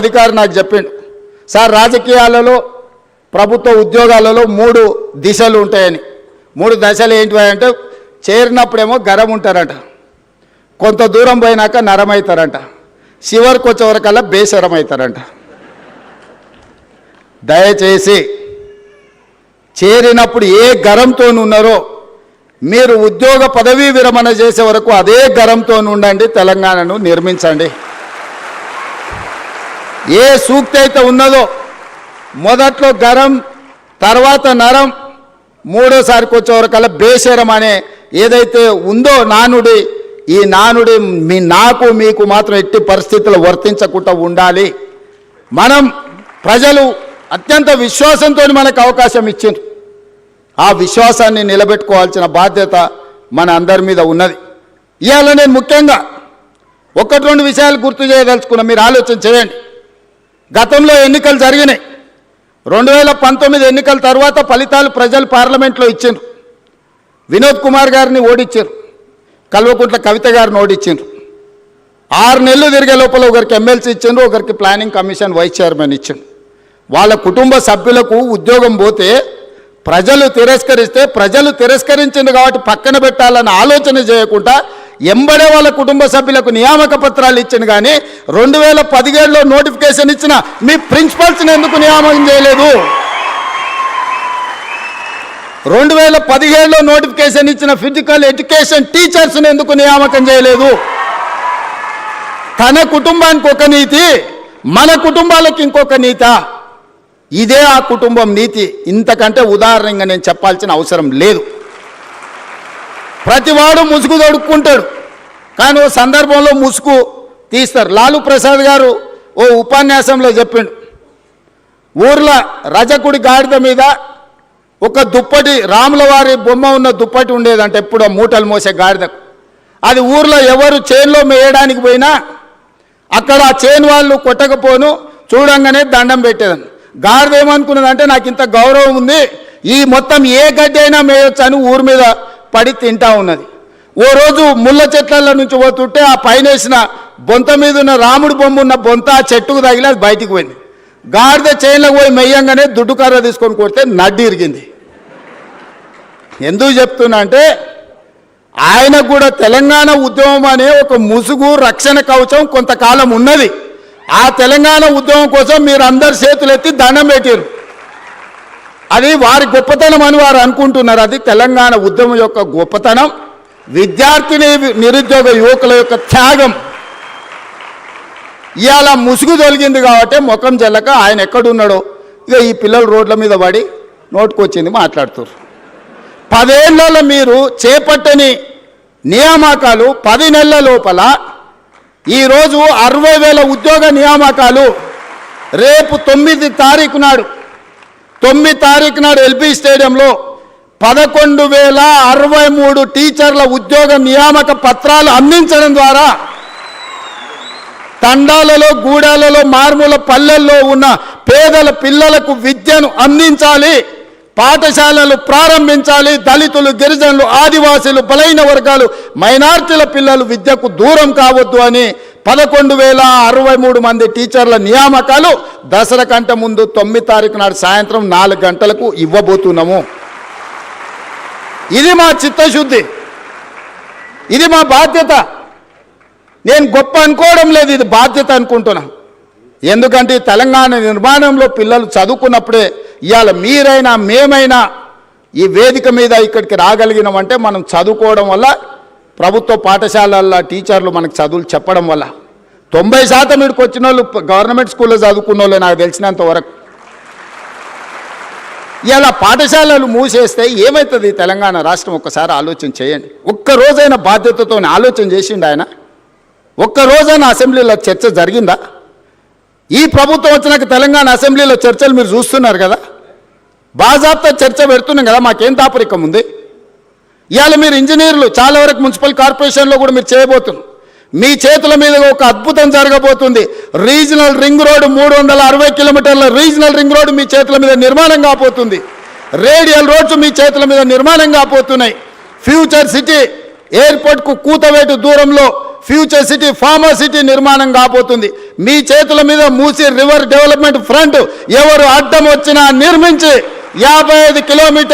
అధికారి నాకు చెప్పిండు. సార్ రాజకీయాలలో ప్రభుత్వ ఉద్యోగాలలో మూడు దిశలు ఉంటాయని. మూడు దశలు ఏంటివి అంటే చేరినప్పుడేమో గరం ఉంటారంట. కొంత దూరం పోయినాక నరమవుతారంట చివరికి వచ్చేవరకల్లా బేసరం అవుతారంట దయచేసి చేరినప్పుడు ఏ గరంతో ఉన్నారో మీరు ఉద్యోగ పదవీ విరమణ చేసే వరకు అదే గరంతో ఉండండి తెలంగాణను నిర్మించండి. ఏ సూక్తి అయితే ఉన్నదో మొదట్లో గరం తర్వాత నరం మూడోసారికి వచ్చే బేశరం అనే ఏదైతే ఉందో నానుడి ఈ నానుడి మీ నాకు మీకు మాత్రం ఎట్టి పరిస్థితులు వర్తించకుండా ఉండాలి. మనం ప్రజలు అత్యంత విశ్వాసంతో మనకు అవకాశం ఇచ్చిండ్రు. ఆ విశ్వాసాన్ని నిలబెట్టుకోవాల్సిన బాధ్యత మన అందరి మీద ఉన్నది. ఇవాళ నేను ముఖ్యంగా ఒకటి రెండు విషయాలు గుర్తు చేయదలుచుకున్నా. మీరు ఆలోచన చేయండి. గతంలో ఎన్నికలు జరిగినాయి. రెండు వేల పంతొమ్మిది ఎన్నికల తర్వాత ఫలితాలు ప్రజలు పార్లమెంట్లో ఇచ్చిండ్రు. వినోద్ కుమార్ గారిని ఓడిచ్చారు కల్వకుంట్ల కవిత గారిని ఓడించిండ్రు ఆరు నెలలు తిరిగే లోపల ఒకరికి ఎమ్మెల్సీ ఇచ్చిండ్రు ఒకరికి ప్లానింగ్ కమిషన్ వైస్ చైర్మన్ ఇచ్చిండ్రు. వాళ్ళ కుటుంబ సభ్యులకు ఉద్యోగం పోతే ప్రజలు తిరస్కరిస్తే ప్రజలు తిరస్కరించింది కాబట్టి పక్కన పెట్టాలన్న ఆలోచన చేయకుండా ఎంబడే వాళ్ళ కుటుంబ సభ్యులకు నియామక పత్రాలు ఇచ్చింది కానీ రెండు వేల పదిహేడులో నోటిఫికేషన్ ఇచ్చిన మీ ప్రిన్సిపల్స్ని ఎందుకు నియామకం చేయలేదు? రెండు వేల పదిహేడులో నోటిఫికేషన్ ఇచ్చిన ఫిజికల్ ఎడ్యుకేషన్ టీచర్స్ని ఎందుకు నియామకం చేయలేదు? తన కుటుంబానికి ఒక నీతి మన కుటుంబాలకు ఇంకొక నీత. ఇదే ఆ కుటుంబం నీతి. ఇంతకంటే ఉదాహరణగా నేను చెప్పాల్సిన అవసరం లేదు. ప్రతివాడు ముసుగు తొడుక్కుంటాడు. కానీ ఓ సందర్భంలో ముసుగు తీస్తారు. లాలు ప్రసాద్ గారు ఓ ఉపన్యాసంలో చెప్పిండు. ఊర్లో రజకుడి గాడిద మీద ఒక దుప్పటి రాముల వారి బొమ్మ ఉన్న దుప్పటి ఉండేదంట ఎప్పుడో మూటలు మోసే గాడిదకు. అది ఊర్లో ఎవరు చేన్లో మేయడానికి పోయినా అక్కడ ఆ చేను వాళ్ళు కొట్టకపోను చూడంగానే దండం పెట్టేదాన్ని గాడిద ఏమనుకున్నదంటే నాకు ఇంత గౌరవం ఉంది ఈ మొత్తం ఏ గడ్డి అయినా మేయొచ్చు అని ఊరి మీద పడి తింటా ఉన్నది. ఓ రోజు ముళ్ళ చెట్ల నుంచి పోతుంటే ఆ పైన వేసిన బొంత మీద ఉన్న రాముడు బొమ్మ ఉన్న బొంత ఆ చెట్టుకు తగిలి అది బయటికి పోయింది. గాడిద చైన్లకు పోయి మెయ్యంగానే దుడ్డు కర్ర తీసుకొని కొడితే నడ్డి ఇరిగింది. ఎందుకు చెప్తున్నా అంటే ఆయనకు కూడా తెలంగాణ ఉద్యమం అనే ఒక ముసుగు రక్షణ కవచం కొంతకాలం ఉన్నది. ఆ తెలంగాణ ఉద్యమం కోసం మీరు అందరు చేతులెత్తి దండం పెట్టారు అది వారి గొప్పతనం అని వారు అనుకుంటున్నారు. అది తెలంగాణ ఉద్యమం యొక్క గొప్పతనం. విద్యార్థిని నిరుద్యోగ యువకుల యొక్క త్యాగం. ఇవాళ ముసుగు తొలగింది కాబట్టి ముఖం చెల్లక ఆయన ఎక్కడున్నాడో. ఇక ఈ పిల్లలు రోడ్ల మీద పడి నోటుకొచ్చింది మాట్లాడుతారు పదేళ్ళలో మీరు చేపట్టని నియామకాలు పది నెలల లోపల ఈరోజు అరవై వేల ఉద్యోగ నియామకాలు రేపు తొమ్మిది తారీఖు నాడు తొమ్మిది తారీఖు నాడు ఎల్పి స్టేడియంలో పదకొండు వేల అరవై మూడు టీచర్ల ఉద్యోగ నియామక పత్రాలు అందించడం ద్వారా తండాలలో గూడాలలో మార్మూల పల్లెల్లో ఉన్న పేదల పిల్లలకు విద్యను అందించాలి పాఠశాలలు ప్రారంభించాలి దళితులు గిరిజనులు ఆదివాసీలు బలైన వర్గాలు మైనార్టీల పిల్లలు విద్యకు దూరం కావద్దు అని పదకొండు వేల అరవై మూడు మంది టీచర్ల నియామకాలు దసరా కంటే ముందు తొమ్మిది తారీఖు నాడు సాయంత్రం నాలుగు గంటలకు ఇవ్వబోతున్నాము. ఇది మా చిత్తశుద్ధి. ఇది మా బాధ్యత. నేను గొప్ప అనుకోవడం లేదు ఇది బాధ్యత అనుకుంటున్నా. ఎందుకంటే ఈ తెలంగాణ నిర్మాణంలో పిల్లలు చదువుకున్నప్పుడే ఇవాళ మీరైనా మేమైనా ఈ వేదిక మీద ఇక్కడికి రాగలిగినామంటే మనం చదువుకోవడం వల్ల ప్రభుత్వ పాఠశాలల్లో టీచర్లు మనకు చదువులు చెప్పడం వల్ల. తొంభై శాతం ఇక్కడికి వచ్చిన వాళ్ళు గవర్నమెంట్ స్కూల్లో చదువుకున్న వాళ్ళు నాకు తెలిసినంత వరకు. ఇలా పాఠశాలలు మూసేస్తే ఏమవుతుంది తెలంగాణ రాష్ట్రం? ఒక్కసారి ఆలోచన చేయండి. ఒక్క రోజైన బాధ్యతతో ఆలోచన చేసిండు ఆయన. ఒక్క రోజైన అసెంబ్లీలో చర్చ జరిగిందా? ఈ ప్రభుత్వం వచ్చినాక తెలంగాణ అసెంబ్లీలో చర్చలు మీరు చూస్తున్నారు కదా? బాజాబ్తా చర్చ పెడుతున్నాం కదా మాకేం దాపరికం ఉంది? ఇవాళ మీరు ఇంజనీర్లు చాలా వరకు మున్సిపల్ కార్పొరేషన్లో కూడా మీరు చేయబోతున్నారు. మీ చేతుల మీద ఒక అద్భుతం జరగబోతుంది. రీజనల్ రింగ్ రోడ్డు మూడు వందల అరవై కిలోమీటర్ల రీజనల్ రింగ్ రోడ్ మీ చేతుల మీద నిర్మాణం కాబోతుంది. రేడియల్ రోడ్స్ మీ చేతుల మీద నిర్మాణం కాబోతున్నాయి. ఫ్యూచర్ సిటీ ఎయిర్పోర్ట్కు కూతవేటు దూరంలో ఫ్యూచర్ సిటీ ఫార్మర్ సిటీ నిర్మాణం కాబోతుంది. మీ చేతుల మీద మూసి రివర్ డెవలప్మెంట్ ఫ్రంట్ ఎవరు అడ్డం వచ్చినా నిర్మించి యాభై ఐదు కిలోమీటర్